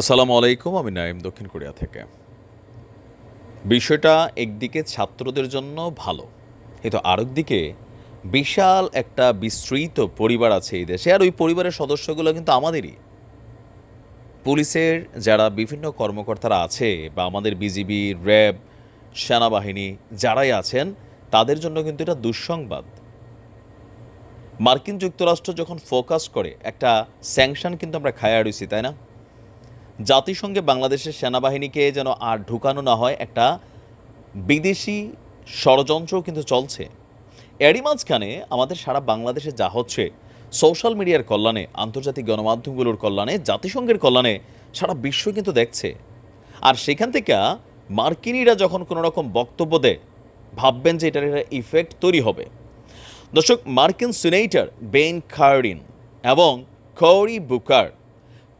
আসসালামু আলাইকুম, আমি নাইম দক্ষিণ কোরিয়া থেকে। বিষয়টা একদিকে ছাত্রদের জন্য ভালো, কিন্তু আরেক দিকে বিশাল একটা বিস্তৃত পরিবার আছে এই দেশে, আর ওই পরিবারের সদস্যগুলো কিন্তু আমাদেরই। পুলিশের যারা বিভিন্ন কর্মকর্তারা আছে বা আমাদের বিজিবি, র্যাব, সেনাবাহিনী যারাই আছেন, তাদের জন্য কিন্তু এটা দুঃসংবাদ। মার্কিন যুক্তরাষ্ট্র যখন ফোকাস করে, একটা স্যাংশন কিন্তু আমরা খায়া রয়েছি তাই না? জাতিসংঘে বাংলাদেশের সেনাবাহিনীকে যেন আর ঢুকানো না হয়, একটা বিদেশি ষড়যন্ত্রও কিন্তু চলছে। এরই মাঝখানে আমাদের সারা বাংলাদেশে যা হচ্ছে, সোশ্যাল মিডিয়ার কল্যাণে, আন্তর্জাতিক গণমাধ্যমগুলোর কল্যাণে, জাতিসংঘের কল্যাণে সারা বিশ্ব কিন্তু দেখছে। আর সেখান থেকে মার্কিনিরা যখন কোনো রকম বক্তব্য দেয়, ভাববেন যে এটার একটা ইফেক্ট তৈরি হবে। দর্শক, মার্কিন সিনেটর বেন খার্ডিন এবং কৌরি বুকার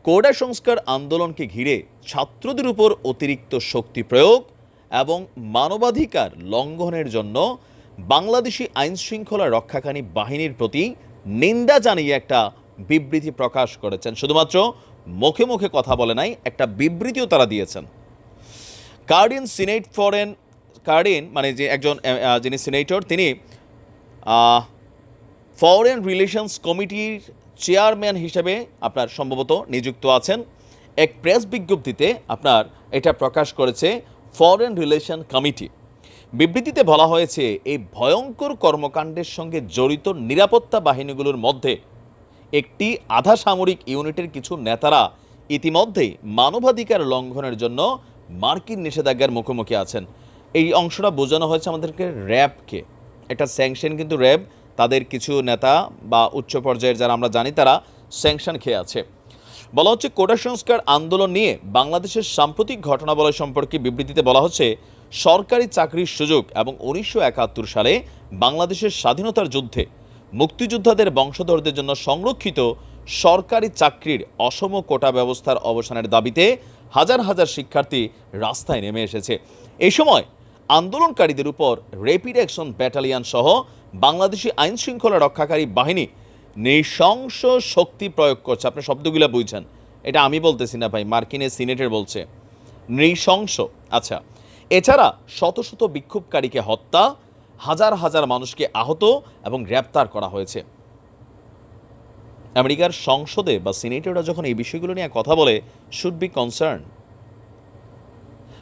কোডা সংস্কার আন্দোলনকে ঘিরে ছাত্রদের উপর অতিরিক্ত শক্তি প্রয়োগ এবং মানবাধিকার লঙ্ঘনের জন্য বাংলাদেশি আইন শৃঙ্খলা রক্ষাকারী বাহিনীর প্রতি নিন্দা জানিয়ে একটা বিবৃতি প্রকাশ করেছেন। শুধুমাত্র মুখে মুখে কথা বলে নাই, একটা বিবৃতিও তারা দিয়েছেন। কার্ডিন সিনেট ফরেন, কার্ডিন মানে যে একজন যিনি সিনেটর, তিনি ফরেন রিলেশনস কমিটির চেয়ারম্যান হিসেবে আপনার সম্ভবত নিযুক্ত আছেন। এক প্রেস বিজ্ঞপ্তিতে আপনার এটা প্রকাশ করেছে ফরেন রিলেশন কমিটি বিবৃতিতে বলা হয়েছে, এই ভয়ঙ্কর কর্মকাণ্ডের সঙ্গে জড়িত নিরাপত্তা বাহিনীগুলোর মধ্যে একটি আধা সামরিক ইউনিটের কিছু নেতারা ইতিমধ্যেই মানবাধিকার লঙ্ঘনের জন্য মার্কিন নিষেধাজ্ঞার মুখোমুখি আছেন। এই অংশটা বোঝানো হয়েছে আমাদেরকে র্যাবকে। একটা স্যাংশন কিন্তু র্যাব তাদের কিছু নেতা বা উচ্চ পর্যায়ের যারা আমরা জানি, তারা স্যাংশন খেয়ে আছে। বলা হচ্ছে, কোটা সংস্কার আন্দোলন নিয়ে বাংলাদেশের সাম্প্রতিক ঘটনাবলয় সম্পর্কে বিবৃতিতে বলা হচ্ছে, সরকারি চাকরির সুযোগ এবং উনিশশো একাত্তর সালে বাংলাদেশের স্বাধীনতার যুদ্ধে মুক্তিযোদ্ধাদের বংশধরদের জন্য সংরক্ষিত সরকারি চাকরির অসম কোটা ব্যবস্থার অবসানের দাবিতে হাজার হাজার শিক্ষার্থী রাস্তায় নেমে এসেছে। এই সময় আন্দোলনকারীদের উপর র্যাপিড অ্যাকশন ব্যাটালিয়ান সহ বাংলাদেশি আইন শৃঙ্খলা রক্ষাকারী বাহিনী নৃশংস শক্তি প্রয়োগ করছে। আপনি শব্দগুলো বুঝছেন। এটা আমি বলতেছি না ভাই, মার্কিনের সিনেটের বলছে। নৃশংস। আচ্ছা এছাড়া শত শত বিক্ষোভকারীকে হত্যা, হাজার হাজার মানুষকে আহত এবং গ্রেপ্তার করা হয়েছে। আমেরিকার সংসদে বা সিনেটররা যখন এই বিষয়গুলো নিয়ে কথা বলে শুড বি কনসার্ন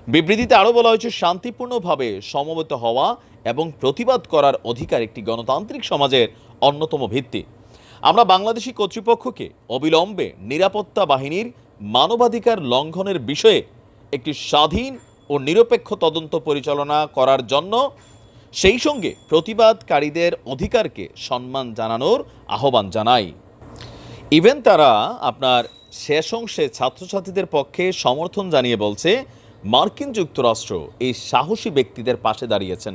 বিবৃতিতে আরও বলা হয়েছে, শান্তিপূর্ণভাবে সমবেত হওয়া এবং প্রতিবাদ করার অধিকার একটি গণতান্ত্রিক সমাজের অন্যতম ভিত্তি। আমরা বাংলাদেশি কর্তৃপক্ষকে অবিলম্বে নিরাপত্তা বাহিনীর মানবাধিকার লঙ্ঘনের বিষয়ে একটি স্বাধীন ও নিরপেক্ষ তদন্ত পরিচালনা করার জন্য সেই সঙ্গে প্রতিবাদকারীদের অধিকারকে সম্মান জানানোর আহ্বান জানাই। ইভেন তারা আপনার শেষ অংশে ছাত্রছাত্রীদের পক্ষে সমর্থন জানিয়ে বলছে মার্কিন যুক্তরাষ্ট্র এই সাহসী ব্যক্তিদের পাশে দাঁড়িয়েছেন,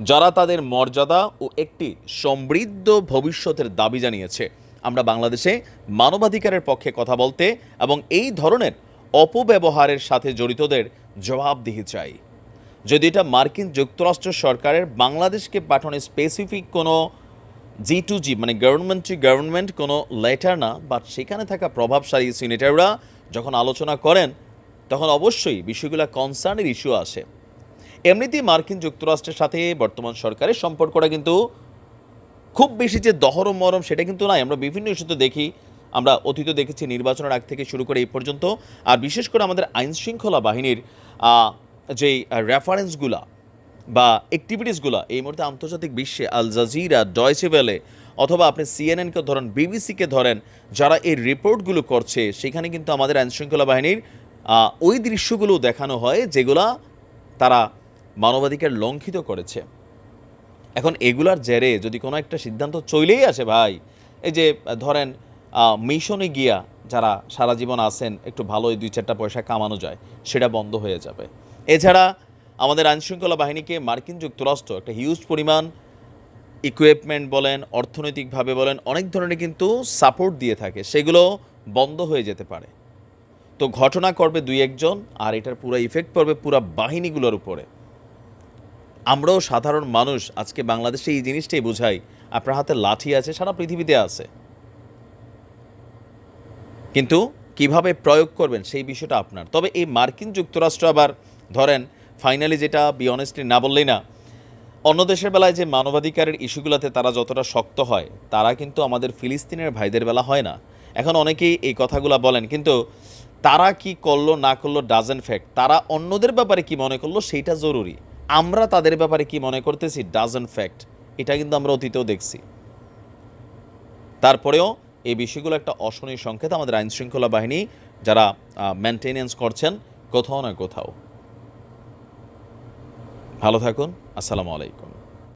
যারা তাদের মর্যাদা ও একটি সমৃদ্ধ ভবিষ্যতের দাবি জানিয়েছে। আমরা বাংলাদেশে মানবাধিকারের পক্ষে কথা বলতে এবং এই ধরনের অপব্যবহারের সাথে জড়িতদের জবাবদিহি চাই। যদি এটা মার্কিন যুক্তরাষ্ট্র সরকারের বাংলাদেশকে পাঠানো স্পেসিফিক কোনো জি টু জি মানে গভর্নমেন্ট টু গভর্নমেন্ট কোনো লেটার না বাট সেখানে থাকা প্রভাবশালী সিনেটাররা যখন আলোচনা করেন তখন অবশ্যই বিষয়গুলো কনসার্নের ইস্যু আসে এমনিতেই মার্কিন যুক্তরাষ্ট্রের সাথে বর্তমান সরকারের সম্পর্কটা কিন্তু খুব বেশি যে দহরম মরম সেটা কিন্তু নাই আমরা বিভিন্ন ইস্যুতে দেখি, আমরা অতীত দেখেছি নির্বাচনের আগ থেকে শুরু করে এই পর্যন্ত। আর বিশেষ করে আমাদের আইন শৃঙ্খলা বাহিনীর যেই রেফারেন্সগুলা বা অ্যাক্টিভিটিসগুলো এই মুহূর্তে আন্তর্জাতিক বিশ্বে আল জাজিরা, ডয়চে ভেলে অথবা আপনি সিএনএনকে ধরেন, বিবিসিকে ধরেন, যারা এই রিপোর্টগুলো করছে, সেখানে কিন্তু আমাদের আইনশৃঙ্খলা বাহিনীর ওই দৃশ্যগুলো দেখানো হয় যেগুলা তারা মানবাধিকার লঙ্ঘিত করেছে। এখন এগুলার জেরে যদি কোনো একটা সিদ্ধান্ত চলেই আসে ভাই, এই যে ধরেন মিশনে গিয়া যারা সারা জীবন আছেন, একটু ভালোই দুই চারটা পয়সা কামানো যায়, সেটা বন্ধ হয়ে যাবে। এছাড়া আমাদের আইনশৃঙ্খলা বাহিনীকে মার্কিন যুক্তরাষ্ট্র একটা হিউজ পরিমাণ ইকুইপমেন্ট বলেন, অর্থনৈতিকভাবে বলেন, অনেক ধরনের কিন্তু সাপোর্ট দিয়ে থাকে। সেগুলো বন্ধ হয়ে যেতে পারে। তো ঘটনা করবে দুই একজন, আর এটার পুরো ইফেক্ট পড়বে পুরো বাহিনীগুলোর উপরে। আমরাও সাধারণ মানুষ, আজকে বাংলাদেশে এই জিনিসটাই বোঝাই। আপনার হাতে লাঠি আছে, সারা পৃথিবীতে আছে। কিন্তু কীভাবে প্রয়োগ করবেন সেই বিষয়টা আপনার। তবে এই মার্কিন যুক্তরাষ্ট্র আবার, ধরেন ফাইনালি যেটা বি অনেস্টলি না বললেই না, অন্য দেশের বেলায় যে মানবাধিকারের ইস্যুগুলোতে তারা যতটা শক্ত হয়, তারা কিন্তু আমাদের ফিলিস্তিনের ভাইদের বেলা হয় না। এখন অনেকেই এই কথাগুলো বলেন, কিন্তু তারা কি করল, না করল ডাজেন্ট ফ্যাক্ট তারা অন্যদের ব্যাপারে কি মনে করল, সেইটা জরুরি। আমরা তাদের ব্যাপারে কি মনে করতেছি ডাজেন্ট ফ্যাক্ট এটা কিন্তু আমরা অতীতেও দেখছি। তারপরেও এই বিষয়গুলো একটা অশনীয় সংকেত আমাদের আইন শৃঙ্খলা বাহিনী যারা মেনটেনেন্স করছেন, কোথাও না কোথাও। ভালো থাকুন, আসসালামু আলাইকুম।